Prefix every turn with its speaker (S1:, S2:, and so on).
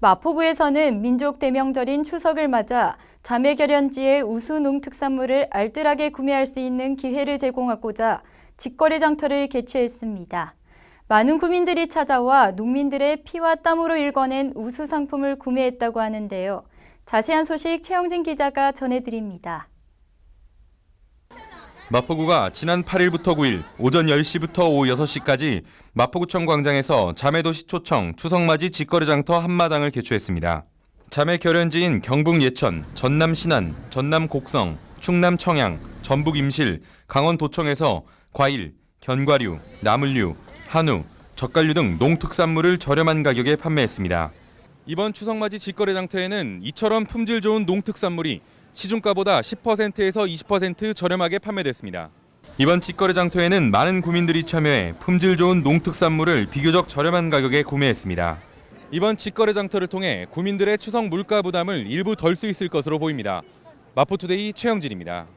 S1: 마포구에서는 민족 대명절인 추석을 맞아 자매결연지의 우수 농특산물을 알뜰하게 구매할 수 있는 기회를 제공하고자 직거래 장터를 개최했습니다. 많은 구민들이 찾아와 농민들의 피와 땀으로 일궈낸 우수 상품을 구매했다고 하는데요. 자세한 소식 최영진 기자가 전해드립니다.
S2: 마포구가 지난 8일부터 9일 오전 10시부터 오후 6시까지 마포구청 광장에서 자매도시 초청 추석맞이 직거래장터 한마당을 개최했습니다. 자매 결연지인 경북 예천, 전남 신안, 전남 곡성, 충남 청양, 전북 임실, 강원 도청에서 과일, 견과류, 나물류, 한우, 젓갈류 등 농특산물을 저렴한 가격에 판매했습니다. 이번 추석맞이 직거래장터에는 이처럼 품질 좋은 농특산물이 시중가보다 10%에서 20% 저렴하게 판매됐습니다. 이번 직거래 장터에는 많은 구민들이 참여해 품질 좋은 농특산물을 비교적 저렴한 가격에 구매했습니다. 이번 직거래 장터를 통해 구민들의 추석 물가 부담을 일부 덜 수 있을 것으로 보입니다. 마포투데이 최영진입니다.